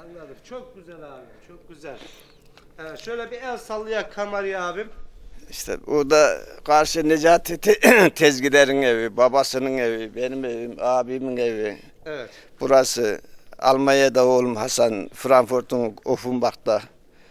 Anladım. Çok güzel abi. Çok güzel. Evet, şöyle bir el sallayak kameraya abim. İşte burada karşı Necati te- Tezgider'in evi, babasının evi, benim evim, abimin evi. Evet. Burası Almanya'da oğlum Hasan, Frankfurt'un Offenbach'ta.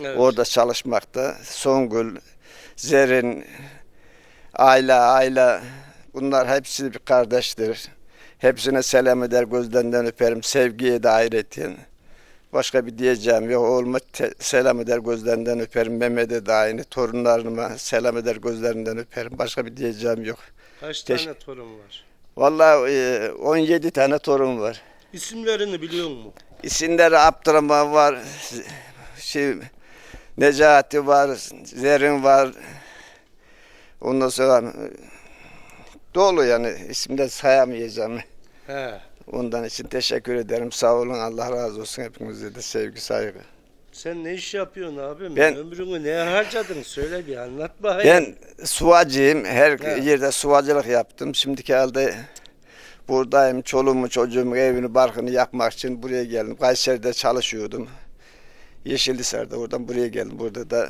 evet. Orada çalışmakta. Songül, Zerin, Ayla, Ayla bunlar hepsi bir kardeştir. Hepsine selam eder, gözlerinden öperim. Sevgiye dair etin. Başka bir diyeceğim yok. Oğluma selam eder, gözlerinden öperim. Mehmet'e de aynı. Torunlarıma selam eder, gözlerinden öperim. Başka bir diyeceğim yok. Kaç Teş- tane torun var? Vallahi e, 17 tane torun var. İsimlerini biliyor musun? İsimleri Abdurrahman var. Şey, Necati var. Zerin var. Ondan sonra e, dolu yani isimleri sayamayacağım. He. Ondan için teşekkür ederim. Sağ olun. Allah razı olsun. Hepinize de sevgi saygı. Sen ne iş yapıyorsun abim? Ben- Ömrünü ne harcadın? Söyle bir anlat bakayım. Ben suvacıyım. Her Evet. yerde suvacılık yaptım. Şimdiki halde buradayım. Çoluğumu, çocuğumu, evini, barkını yakmak için buraya geldim. Kayseri'de çalışıyordum. Yeşilhisar'da oradan buraya geldim. Burada da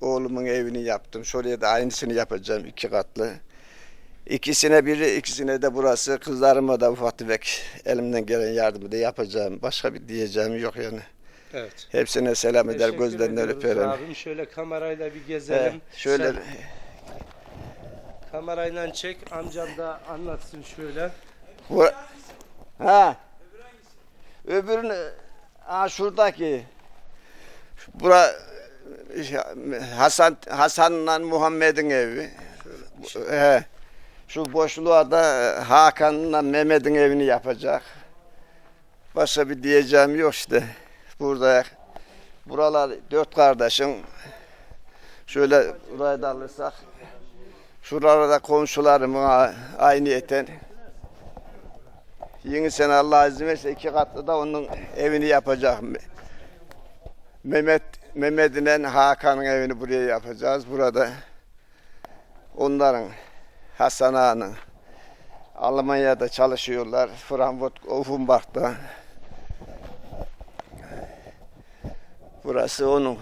oğlumun evini yaptım. Şuraya da aynısını yapacağım iki katlı. İkisine biri, ikisine de burası. Kızlarıma da ufak tefek elimden gelen yardımı da yapacağım. Başka bir diyeceğim yok yani. Evet. Hepsine selam eder, Teşekkür gözlerinden öperim. Abim şöyle kamerayla bir He, gezelim. şöyle Sen kamerayla çek. Amcam da anlatsın şöyle. Bu, ha. Öbürünü ha şuradaki. Bura Hasan Hasan'la Muhammed'in evi. Bu- He. Şu boşluğa da Hakan'la Mehmet'in evini yapacak. Başka bir diyeceğim yok işte. Burada buralar dört kardeşim. Şöyle burayı da alırsak. Şuralarda komşularım aynı eten. Yeni sene Allah izin verirse iki katlı da onun evini yapacak. Mehmet Mehmet'in Hakan'ın evini buraya yapacağız. Burada onların Hasan Ağa'nın Almanya'da çalışıyorlar. Frankfurt, Offenbach'ta. Burası onun.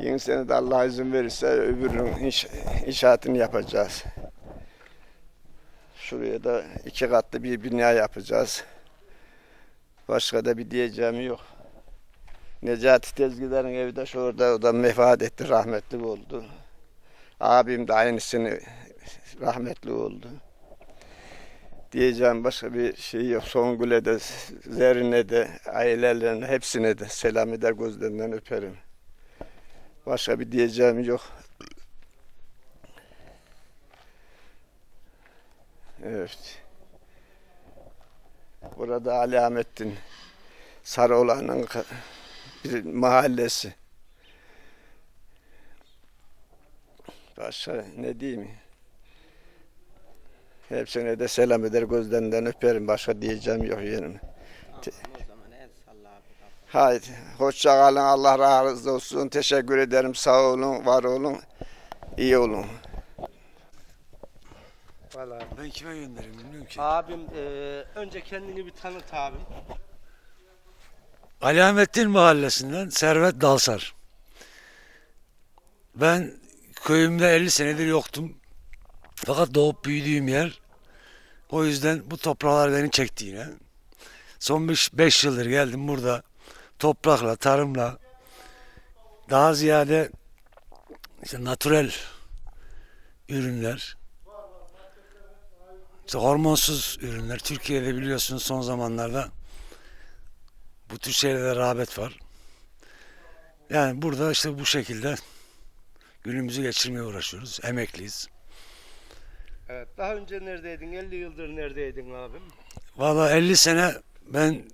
Yeni sene de Allah izin verirse öbürünün inş- inşaatını yapacağız. Şuraya da iki katlı bir bina yapacağız. Başka da bir diyeceğim yok. Necati Tezgiler'in evi de şurada o da vefat etti, rahmetli oldu. Abim de aynısını rahmetli oldu. Diyeceğim başka bir şey yok. Songül'e de, Zerrin'e de, ailelerine hepsine de selam eder gözlerinden öperim. Başka bir diyeceğim yok. Evet. Burada Alamettin Sarıoğlan'ın ka- bir mahallesi. Başka ne diyeyim? Hepsine de selam eder gözlerinden öperim. Başka diyeceğim yok abi. Haydi. Hoşça kalın. Allah razı olsun. Teşekkür ederim. Sağ olun, var olun. iyi olun. Vallahi. Ben kime göndereyim bilmiyorum ki. Abim e, önce kendini bir tanıt abim. Alamettin Mahallesi'nden Servet Dalsar. Ben köyümde 50 senedir yoktum. Fakat doğup büyüdüğüm yer. O yüzden bu topraklar beni çekti yine. Son 5 yıldır geldim burada. Toprakla, tarımla daha ziyade işte natürel ürünler, işte hormonsuz ürünler. Türkiye'de biliyorsunuz son zamanlarda bu tür şeylere rağbet var. Yani burada işte bu şekilde günümüzü geçirmeye uğraşıyoruz. Emekliyiz. Evet. Daha önce neredeydin? 50 yıldır neredeydin abim? Valla 50 sene ben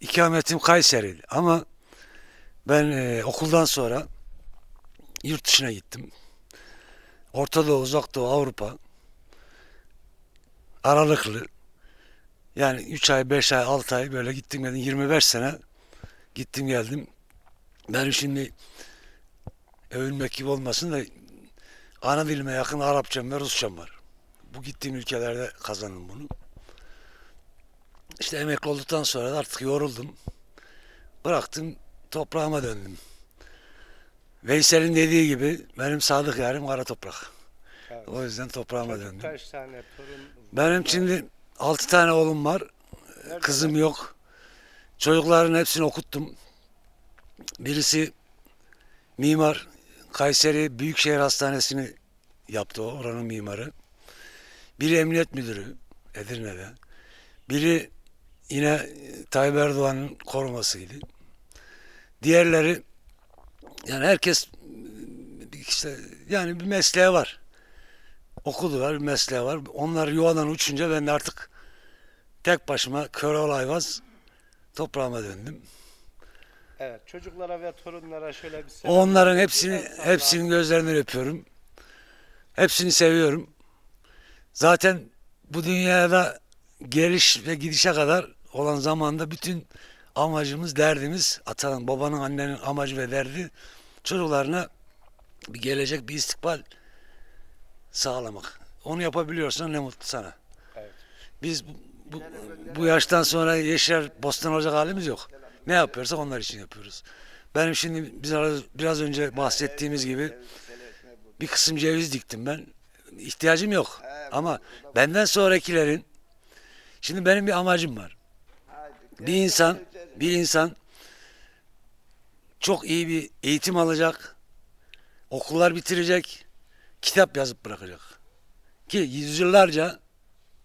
ikametim Kayseri'ydi ama ben e, okuldan sonra yurt dışına gittim. Orta Doğu, Uzak Doğu, Avrupa aralıklı yani 3 ay, 5 ay, 6 ay böyle gittim geldim. 25 sene gittim geldim. Benim şimdi övünmek gibi olmasın da ana dilime yakın Arapçam ve Rusçam var. Bu gittiğim ülkelerde kazandım bunu. İşte emekli olduktan sonra da artık yoruldum. bıraktım toprağıma döndüm. Veysel'in dediği gibi benim sadık yarim kara toprak. Evet. O yüzden toprağıma Çocuk döndüm. Kaç tane torun? Benim şimdi altı tane oğlum var. Nerede? Kızım yok. Çocukların hepsini okuttum. Birisi mimar. Kayseri Büyükşehir Hastanesi'ni yaptı o, oranın mimarı. Biri emniyet müdürü Edirne'de. Biri yine Tayyip Erdoğan'ın korumasıydı. Diğerleri yani herkes işte yani bir mesleği var. Okudular, bir mesleği var. Onlar yuvadan uçunca ben de artık tek başıma kör ol ayvaz toprağıma döndüm. Evet çocuklara ve torunlara şöyle bir selam. Onların hepsini hepsinin gözlerinden öpüyorum. Hepsini seviyorum. Zaten bu dünyada geliş ve gidişe kadar olan zamanda bütün amacımız, derdimiz, atanın, babanın, annenin amacı ve derdi çocuklarına bir gelecek, bir istikbal sağlamak. Onu yapabiliyorsan ne mutlu sana. Evet. Biz bu, bu, bu yaştan sonra yeşer bostan olacak halimiz yok. Ne yapıyorsak onlar için yapıyoruz. Benim şimdi biraz, biraz önce bahsettiğimiz gibi bir kısım ceviz diktim ben. İhtiyacım yok. Ama benden sonrakilerin şimdi benim bir amacım var. Bir insan bir insan çok iyi bir eğitim alacak. Okullar bitirecek. Kitap yazıp bırakacak. Ki yüzyıllarca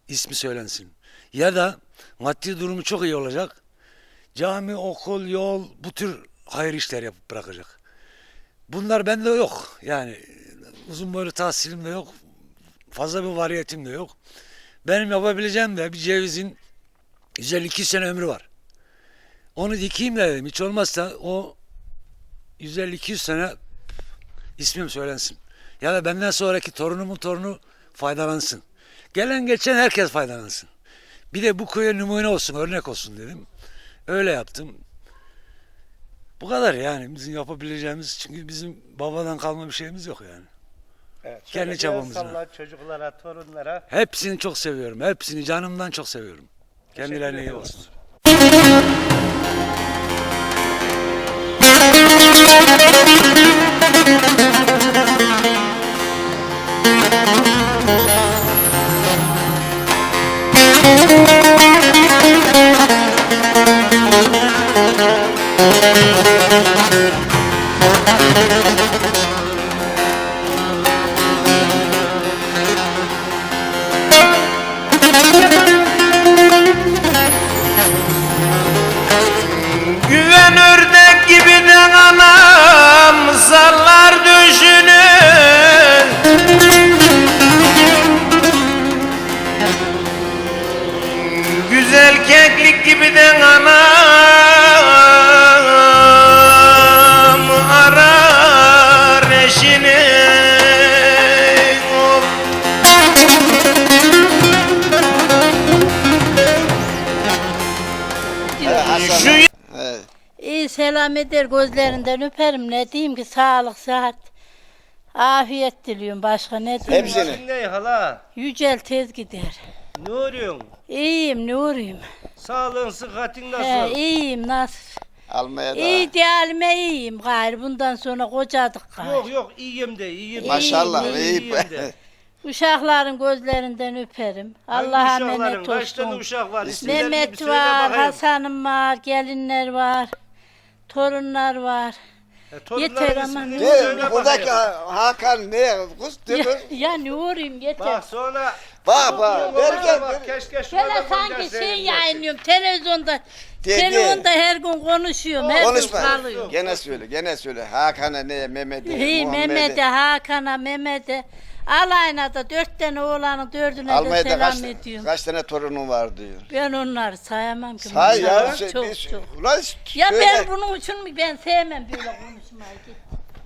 ismi söylensin. Ya da maddi durumu çok iyi olacak. Cami, okul, yol bu tür hayır işler yapıp bırakacak. Bunlar bende yok. Yani uzun boylu tahsilim de yok. Fazla bir variyetim de yok. Benim yapabileceğim de bir cevizin 152 sene ömrü var. Onu dikeyim de dedim. Hiç olmazsa o 150-200 sene ismim söylensin. Ya da benden sonraki torunumun torunu faydalansın. Gelen geçen herkes faydalansın. Bir de bu köye numune olsun, örnek olsun dedim. Öyle yaptım. Bu kadar yani bizim yapabileceğimiz çünkü bizim babadan kalma bir şeyimiz yok yani. Evet, Kendi şöyle çabamızla. salla çocuklara, torunlara. Hepsini çok seviyorum. Hepsini canımdan çok seviyorum. Kendilerine iyi ediyoruz. olsun. Güven ki sağlık sıhhat afiyet diliyorum başka ne diyeyim Hepsini. Ne hala? yücel tez gider Ne arıyorsun? İyiyim Nuriyim Sağlığın, sıhhatin He, nasıl? iyiyim nasıl Almaya da. İyi değerlime iyiyim gayrı bundan sonra kocadık gayrı Yok yok iyiyim de iyiyim. Maşallah İyi, iyi. iyiyim de. Uşakların gözlerinden öperim Allah'a emanet Kaç tane olsun uşak var? Mehmet var. Hasan'ım var gelinler var torunlar var Yeter ama ismini ne- Ne, buradaki bakayım. Hakan ne? Kız değil mi? ya, ya Nuriyim yeter Bak sonra Bak bak. Ver gel. ver. keşke Şöyle sanki şey yayınlıyorum televizyonda. Dedi. Televizyonda her gün konuşuyorum. Her gün Konuşma. kalıyorum. Gene söyle, gene söyle. Hakan'a ne, Mehmet'e, Hey Mehmet'e, Muhammed'e. Hakan'a, Mehmet'e. Alayına da dört tane oğlanın dördüne de Almanya'da selam kaç, ediyorum. kaç tane torunun var diyor. Ben onları sayamam ki. Say ya. maşallah, Şey, çok bir- çok. Ulan Ya söyle. ben bunun için mi ben sevmem böyle konuşmayı.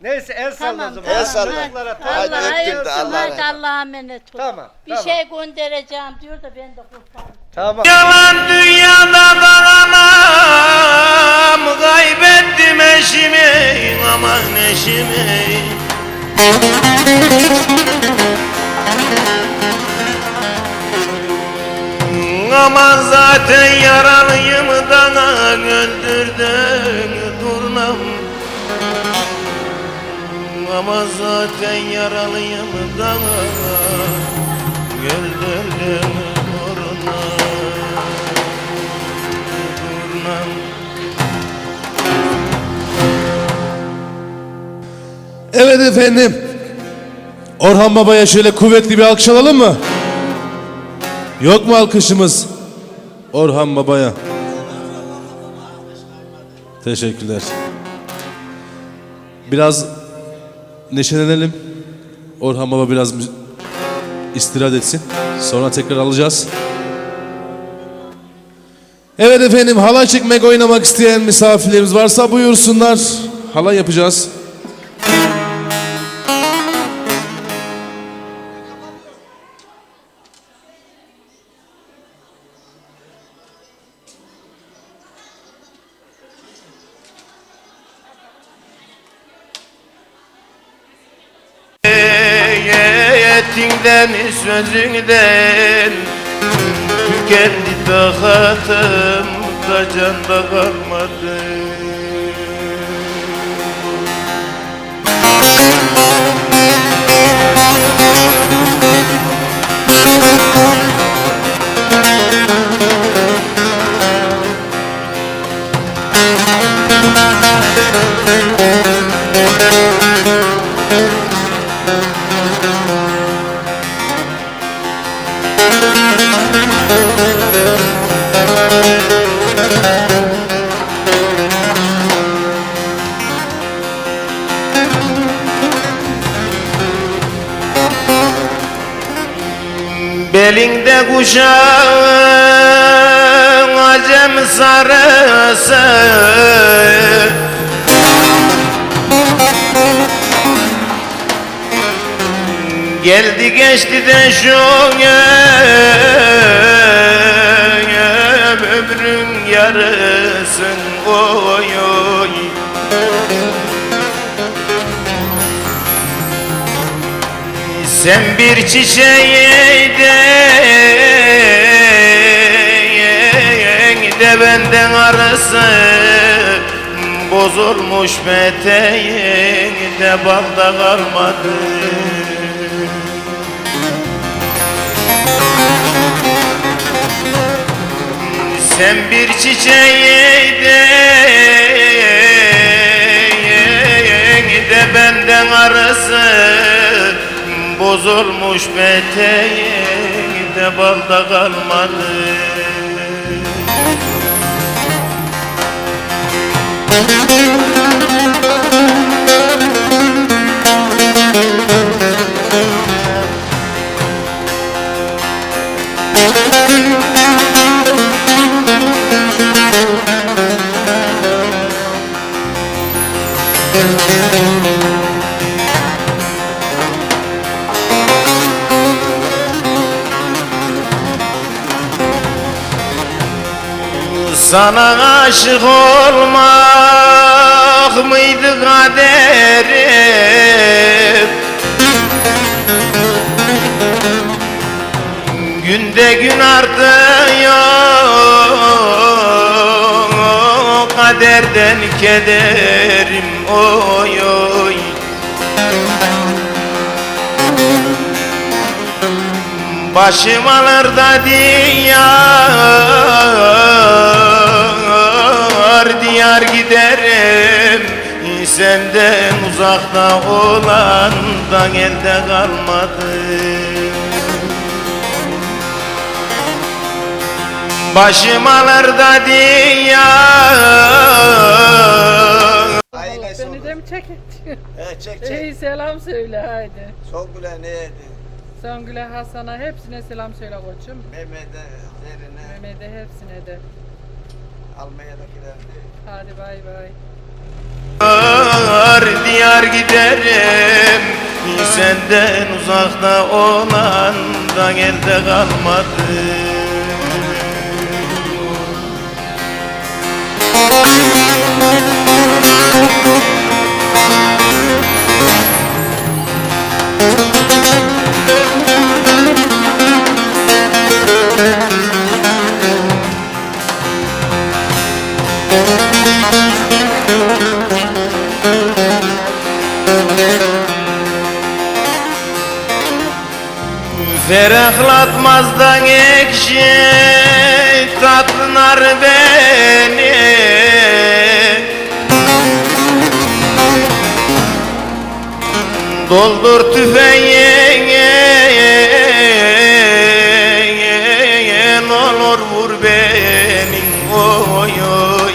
Neyse el salla Tamam o zaman. tamam. El salla. Çocuklara, Hadi torunlara Allah'a öptüm de, salla. Allah'a Hadi Allah'a emanet ol. Tamam, Bir tamam. şey göndereceğim diyor da ben de kurtarım. Tamam. Yalan dünyada dalamam Kaybettim eşimi aman eşimi Aman zaten yaralıyım da öldürdün durnam Ama zaten yaralıyım da Öldürdün durnam Durnam Evet efendim. Orhan Baba'ya şöyle kuvvetli bir alkış alalım mı? Yok mu alkışımız? Orhan Baba'ya. Teşekkürler. Biraz neşelenelim. Orhan Baba biraz istirahat etsin. Sonra tekrar alacağız. Evet efendim halay çekmek oynamak isteyen misafirlerimiz varsa buyursunlar. Halay yapacağız. Etinden sözünden Tükendi takatım da can da kalmadı Belinde kuşağın acem sarısı Geldi geçti de şu ömrün yarısın oy Sen bir çiçeğiydin de benden arası Bozulmuş peteğin de balda kalmadı. Sen bir çiçeğiydin de benden arası Bozulmuş peteğin de balda kalmadı Sana aşık olmak mıydı kaderim? Günde gün artıyor Kaderden kederim oy oy. Başım alır da diyar Diyar giderim Senden uzakta olandan elde kalmadı Başım alır da diyar Beni de mi çekeceksin? He, çek çek. İyi selam söyle haydi. Songül'e neydi? Songül'e, Hasan'a hepsine selam söyle koçum. Mehmet'e, Zerrin'e, Mehmet'e hepsine de. Almanya'dakiler de. Hadi bay bay. Diyar diyar giderim Senden uzakta olandan elde kalmadı Ferahlatmazdan ekşi tatlılar beni. Doldur tüfeği ne olur vur beni. Oy oy.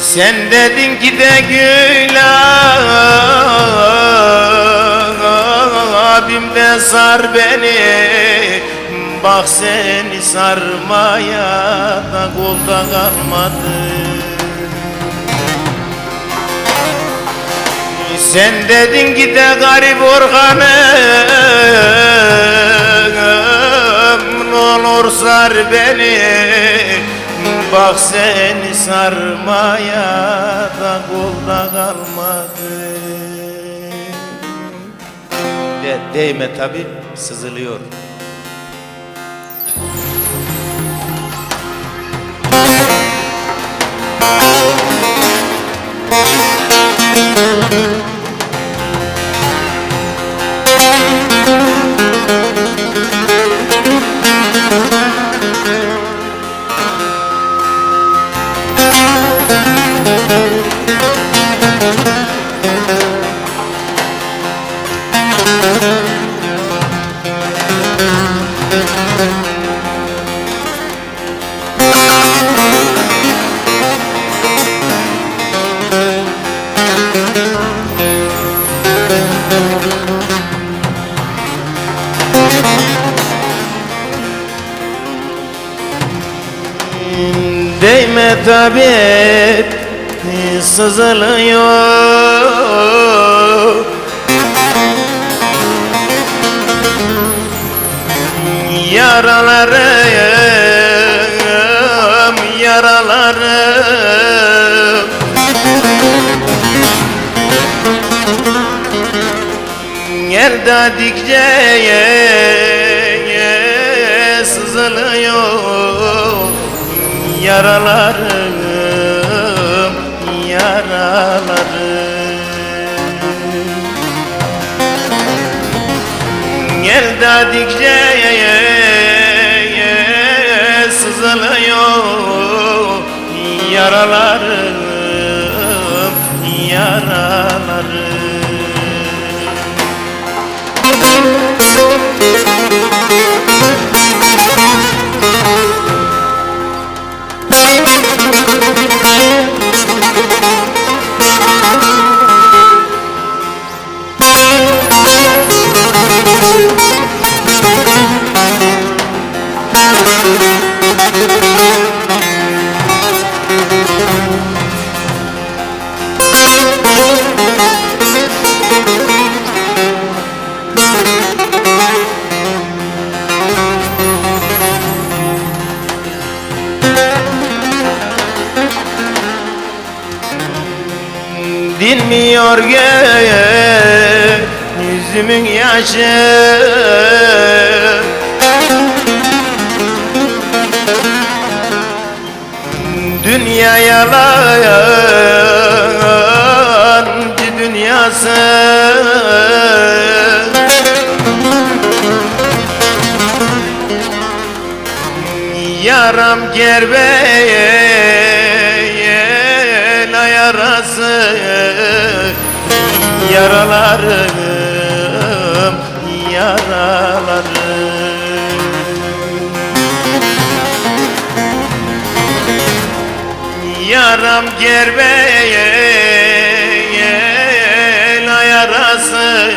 Sen dedin ki de gül abim de sar beni Bak seni sarmaya da kolda kalmadı. Sen dedin ki de garip organım Ne olur sar beni Bak seni sarmaya da kolda kalmadı Değme tabi sızılıyor. Değme tabi sızılıyor. Yaralarım, yaralarım. Yer dedikçe sızılıyor. Yaralarım, yaralarım Gel dedikçe sızılıyor Yaralarım, yaralarım Dinmiyor göğe yüzümün yaşı. Dünya yalancı dünyası. Yaram gerbeye Yaralarım yaralarım Yaram gerbeye la yarası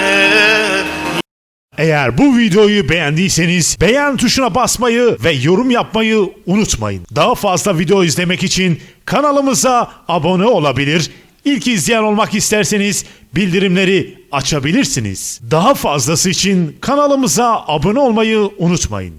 Eğer bu videoyu beğendiyseniz beğen tuşuna basmayı ve yorum yapmayı unutmayın. Daha fazla video izlemek için kanalımıza abone olabilir, ilk izleyen olmak isterseniz bildirimleri açabilirsiniz. Daha fazlası için kanalımıza abone olmayı unutmayın.